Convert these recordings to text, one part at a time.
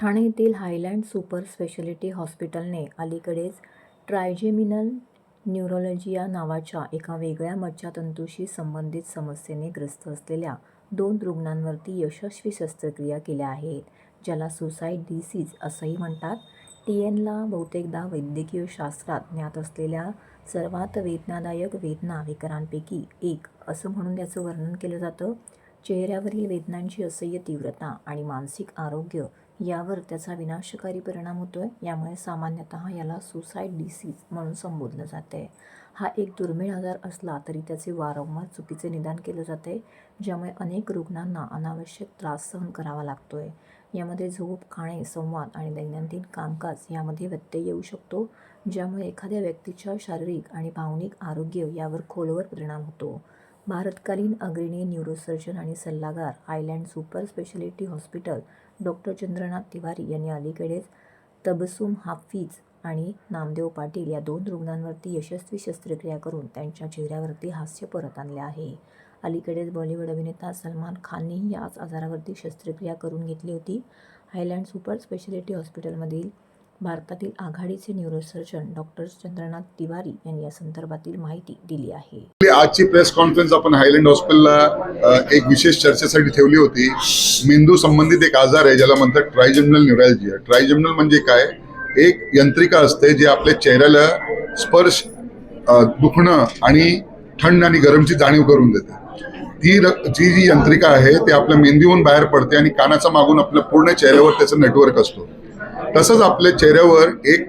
ठाणे येथील Highland super speciality हॉस्पिटलने अलीकडेच ट्रायजेमिनल neurology या नावाच्या एका वेगळ्या मज्जातंतूशी संबंधित समस्येने ग्रस्त असलेल्या दोन रुग्णांवरती यशस्वी शस्त्रक्रिया केल्या आहेत ज्याला सुसाईड डिसीज असंही म्हणतात. टी एनला बहुतेकदा वैद्यकीय शास्त्रात ज्ञात असलेल्या सर्वात वेदनादायक वेदना विकारांपैकी एक असं म्हणून याचं वर्णन केलं जातं. चेहऱ्यावरील वेदनांची असह्य तीव्रता आणि मानसिक आरोग्य यावर त्याचा विनाशकारी परिणाम होतो आहे यामुळे सामान्यतः याला सुसाईड डिसीज म्हणून संबोधलं जाते हा एक दुर्मिळ आजार असला तरी त्याचे वारंवार चुकीचे निदान केलं जाते ज्यामुळे अनेक रुग्णांना अनावश्यक त्रास सहन करावा लागतो आहे यामध्ये झोप खाणे संवाद आणि दैनंदिन कामकाज यामध्ये व्यत्यय येऊ शकतो ज्यामुळे एखाद्या व्यक्तीच्या शारीरिक आणि भावनिक आरोग्य यावर खोलवर परिणाम होतो. भारतकालीन अग्रणी न्यूरोसर्जन आणि सल्लागार island super speciality hospital doctor Chandranath Tiwari यांनी अलीकडेच तबसुम हाफिज आणि नामदेव पाटील या दोन रुग्णांवरती यशस्वी शस्त्रक्रिया करून त्यांच्या चेहऱ्यावरती हास्य परत आणले आहे. अलीकडेच बॉलिवूड अभिनेता सलमान खाननेही याच आजारावरती शस्त्रक्रिया करून घेतली होती. हायलँड सुपर स्पेशालिटी हॉस्पिटलमधील भारतातील आघाडीचे न्यूरोसर्जन डॉक्टर चंद्रनाथ तिवारी यांनी या संदर्भातील माहिती दिली आहे. आजची प्रेस कॉन्फरन्स आपण हायलँड हॉस्पिटलला एक विशेष चर्चेसाठी ठेवली होती. मेंदू संबंधित एक आजार आहे ज्याला म्हणतात ट्रायजेमिनल न्यूरॅल्जिया ट्रायजेमिनल म्हणजे काय? एक यंत्रिका असते जे आपल्या चेहऱ्याला स्पर्श दुखणं आणि थंड आणि गरमची जाणीव करून देते. ती जी जी यंत्रिका आहे ती आपल्या मेंदूहून बाहेर पडते आणि कानाचा मागून आपल्या पूर्ण चेहऱ्यावर त्याचं नेटवर्क असतो. तसंच आपल्या चेहऱ्यावर एक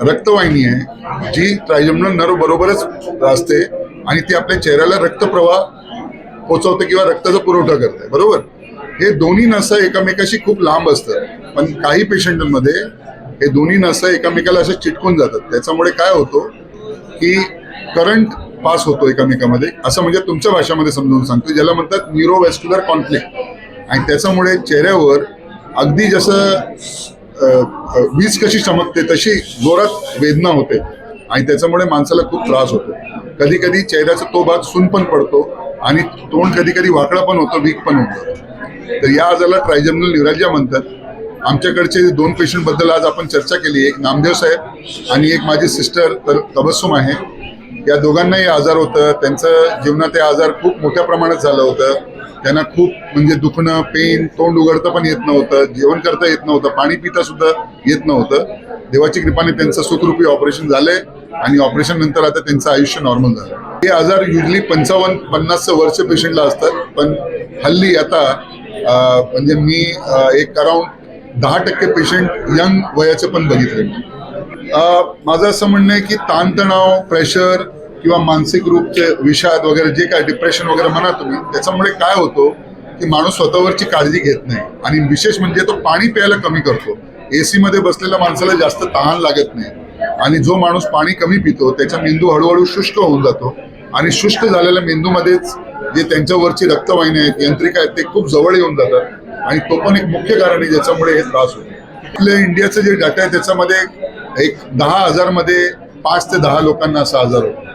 रक्तवाहिनी आहे जी ट्रायजेमिनल नर्व बरोबरच असते आणि ती आपल्या चेहऱ्याला रक्तप्रवाह पोचवते किंवा रक्ताचा पुरवठा करते बरोबर? हे दोन्ही नसं एकमेकाशी खूप लांब असतात पण काही पेशंटमध्ये हे दोन्ही नसं एकमेकाला असे चिटकून जातात. त्याच्यामुळे काय होतो की करंट पास होतो एकमेकामध्ये असं म्हणजे तुमच्या भाषेमध्ये समजावून सांगतो ज्याला म्हणतात न्यूरोवॅस्क्युलर कॉन्फ्लिक्ट. आणि त्याच्यामुळे चेहऱ्यावर अगदी जसं वीज कशी चमकते तशी जोरात वेदना होते. आणि त्याच्यामुळे माणसाला खूप त्रास होतो. कधी कधी चेहऱ्याचा तो भाग सून पण पडतो आणि तोंड कधी कधी वाकडा पण होतो वीक पण होतो. तर या आजाला ट्रायजेमिनल न्युराजिया म्हणतात. आमच्याकडचे दोन पेशंटबद्दल आज आपण चर्चा केली. एक नामदेव साहेब आणि एक माझी सिस्टर तर तबस्सुम आहे. या दोघांनाही आजार होतं. त्यांचं जीवनात हे आजार खूप मोठ्या प्रमाणात झालं होतं. त्यांना खूप म्हणजे दुखणं पेन तोंड उघडता पण येत नव्हतं जेवण करता येत नव्हतं पाणी पिता सुद्धा येत नव्हतं. देवाची कृपाने त्यांचं सुखरूपी ऑपरेशन झालंय आणि ऑपरेशन नंतर आता त्यांचं आयुष्य नॉर्मल झालं. हे आजार युजली पंचावन्न पन्नास वर्ष पेशंटला असतात पण हल्ली आता म्हणजे मी एक अराउंड दहा टक्के पेशंट यंग वयाचे पण बघितले. माझं असं म्हणणं आहे की ताणतणाव प्रेशर किंवा मानसिक रूपचे विषाद वगैरे जे काय डिप्रेशन वगैरे म्हणा तुम्ही त्याच्यामुळे काय होतो की माणूस स्वतःवरची काळजी घेत नाही. आणि विशेष म्हणजे तो पाणी प्यायला कमी करतो. एसी मध्ये बसलेल्या माणसाला जास्त तहान लागत नाही. आणि जो माणूस पाणी कमी पितो त्याचा मेंदू हळूहळू शुष्क होऊन जातो. आणि शुष्क झालेल्या मेंदूमध्येच जे त्यांच्यावरची रक्तवाहिनी आहेत यंत्रिका आहेत ते खूप जवळ येऊन जातात. आणि तो पण एक मुख्य कारण आहे ज्याच्यामुळे हे त्रास होतो. आपल्या इंडियाचं जे डाटा आहे त्याच्यामध्ये एक दहा हजारमध्ये पाच ते दहा लोकांना असा आजार होतो.